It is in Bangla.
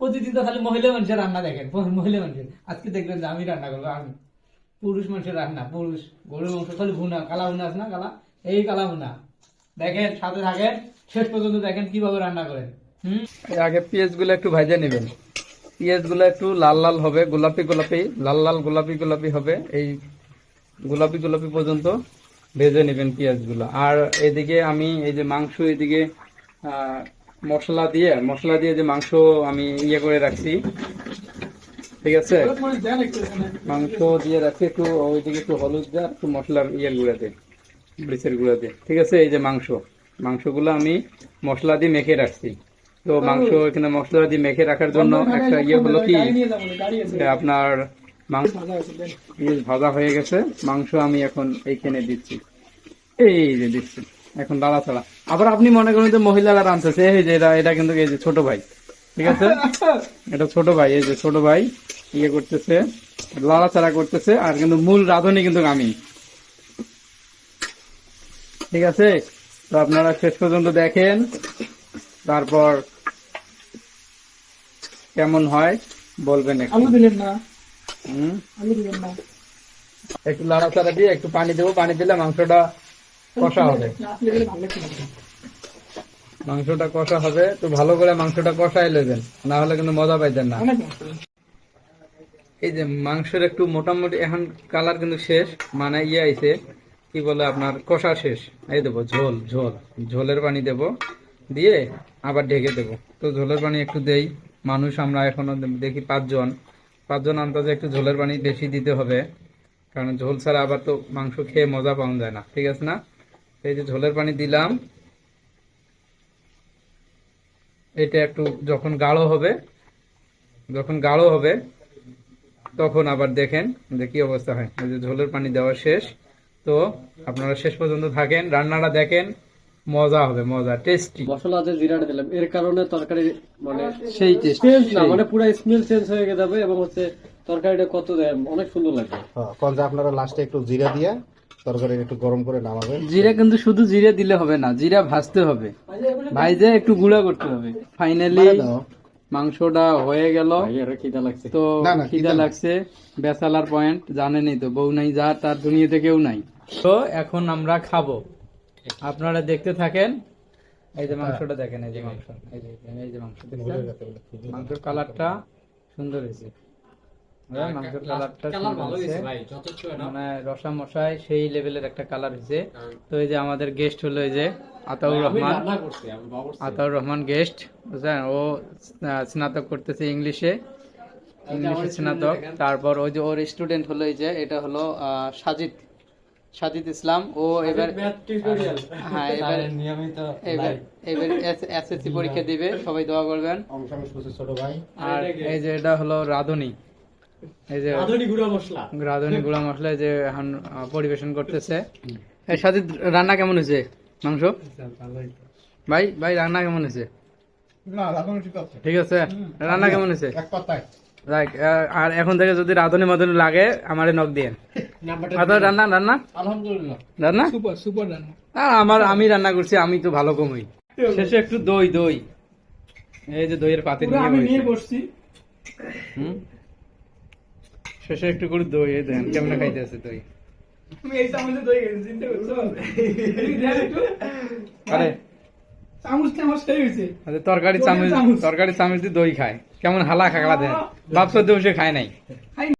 প্রতিদিন তো খালি মহিলা মানুষের রান্না দেখেন মহিলা মানুষের। আজকে দেখবেন যে আমি রান্না করব, আমি। পুরুষ মানুষের রান্না, পুরুষ। গরুর মাংস, খালি ভুনা, কালা ভুনা আছে না কালা? এই কালা ভুনা। দেখেন, সাথে থাকেন, শেষ পর্যন্ত দেখেন কীভাবে রান্না করেন। আগে পেঁয়াজগুলো একটু ভাজে নেবেন। পেঁয়াজগুলো একটু লাল লাল হবে, গোলাপি গোলাপি, লাল লাল গোলাপি গোলাপি হবে। এই গোলাপি গোলাপি পর্যন্ত ভেজে নেবেন পেঁয়াজগুলো আর এদিকে আমি, এই যে মাংস এদিকে মশলা দিয়ে মশলা দিয়ে যে মাংস আমি ইয়ে করে রাখছি। ঠিক আছে? মাংস দিয়ে রাখছি, একটু ওইদিকে একটু হলুদ দিয়ে, একটু মশলার ইয়ে গুঁড়াতে মরিচের গুঁড়াতে ঠিক আছে? এই যে মাংস, মাংসগুলো আমি মশলা দিয়ে মেখে রাখছি। তো মাংস এখানে মশলা দিয়ে মেখে রাখার জন্য একটা ইয়ে হলো কি? আপনার মাংস ভাজা হয়ে গেছে। মাংস আমি এখন এইখানে দিচ্ছি। এই যে দিচ্ছি। এখন দাঁড়া ছাড়া। আবার আপনি মনে করেন যে মহিলারা রাঁধতেছে এই যে এটা এটা কিন্তু এই যে ছোট ভাই ঠিক আছে? এটা ছোট ভাই এই যে ছোট ভাই ইয়ে করতেছে লাড়াচাড়া করতেছে আর কিন্তু মূল রাঁধুনি কিন্তু আমি। ঠিক আছে? তো আপনারা শেষ পর্যন্ত দেখেন তারপর কেমন হয় বলবেন আলু দিলেন না। হুম? আলু দিলেন না। একটু লাড়াচাড়া দিয়ে একটু পানি দেবো পানি দিলে মাংসটা কষা হবে। মাংসটা কষা হবে তো ভালো করে মাংসটা কষাই নেবেন। না হলে কিন্তু মজা পাইতেন না। এই যে মাংসের একটু মোটামুটি এখন কালার কিন্তু শেষ মানে ইয়ে আইছে কি বলে আপনার কষা শেষ। এই দেবো ঝোল ঝোল। ঝোলের পানি দেব দিয়ে আবার ঢেকে দেবো। তো ঝোলের পানি একটু দেই। মানুষ আমরা এখনও দেখি পাঁচজন। পাঁচজন আন্দাজে একটু ঝোলের পানি বেশি দিতে হবে। কারণ ঝোল ছাড়া আবার তো মাংস খেয়ে মজা পাওয়া যায় না। ঠিক আছে না? এই যে ঝোলের পানি দিলাম। এটা একটু যখন গাঢ় হবে যখন গাঢ় হবে তখন আবার দেখেন যে কি অবস্থা হয়। এই যে ঝোলের পানি দেওয়া শেষ। তো আপনারা শেষ পর্যন্ত থাকেন রান্নাটা দেখেন মজা হবে মজা টেস্টি মশলা যে জিরাটা দিলাম এর কারণে তরকারি মানে সেই টেস্ট না মানে পুরো স্মেল চেঞ্জ হয়ে যাবে এবং হচ্ছে তরকারিটা কত দেয় অনেক সুন্দর লাগবে হ্যাঁ, কারণ যে আপনারা লাস্টে একটু জিরা দিয়ে তরকারি একটু গরম করে নামাবেন জিরা কিন্তু শুধু জিরে দিলে হবে না জিরা ভাজতে হবে। ভাইজে একটু গুঁড়া করতে হবে। ফাইনালি মানে মাংসটা হয়ে গেল। তো খিদা লাগছে। বেসালার পয়েন্ট জানেনই তো বউ নাই যা তার দুনিয়াতে কেউ নাই। তো এখন আমরা খাব। আপনারা দেখতে থাকেন। এই যে মাংসটা দেখেন এই যে মাংস এই যে এই যে মাংস? মাংসের কালারটা সুন্দর হয়েছে। হ্যাঁ, মাংসের কালারটা মানে রসা মশাই সেই লেভেলের একটা কালার হয়েছে। তো এই যে আমাদের গেস্ট হলো এই যে আতাউর রহমান। আতাউর রহমান গেস্ট বুঝলেন ও স্নাতক করতেছে ইংলিশে ইংলিশে স্নাতক। তারপর ওই যে ওর স্টুডেন্ট হলো এই যে এটা হলো আহ, সাজিদ। সাজিদ ইসলাম। ও এবার হ্যাঁ এবার এবার এবার এসএসসি পরীক্ষা দিবে সবাই দোয়া করবেন। ছোট ভাই। আর এই যে এটা হলো রাধুনি। এই যে রাধুনি গুঁড়া মশলা। যে এখন পরিবেশন করতেছে। এই সাজিদ রান্না কেমন হয়েছে? মাংস? ভাই ভাই রান্না কেমন হয়েছে? ঠিক আছে। রান্না কেমন হয়েছে? আর এখন থেকে যদি রাধুনি মাধুনি লাগে আমারে নক দিয়ে। রান্না রান্না? আলহামদুলিল্লাহ। রান্না? সুপার সুপার রান্না। আর আমার আমি রান্না করছি আমি তো ভালো কমই শেষে একটু দই দই। এই যে দইয়ের পাতে নিয়ে বসছি। হুম? শেষে একটু করে দই এই দেন কেমন খাইতে আছে দই? তুমি এই চামচে দই গেছে চিন্তা করছ? এদিকে দেখ একটু। আরে। চামচটা আমার সেই হয়েছে। আচ্ছা, তরকারি চামচ। তরকারি চামচ দিয়ে দই খায়। কেমন হালা খাগলা দেন। বাপ দিয়ে খায় নাই।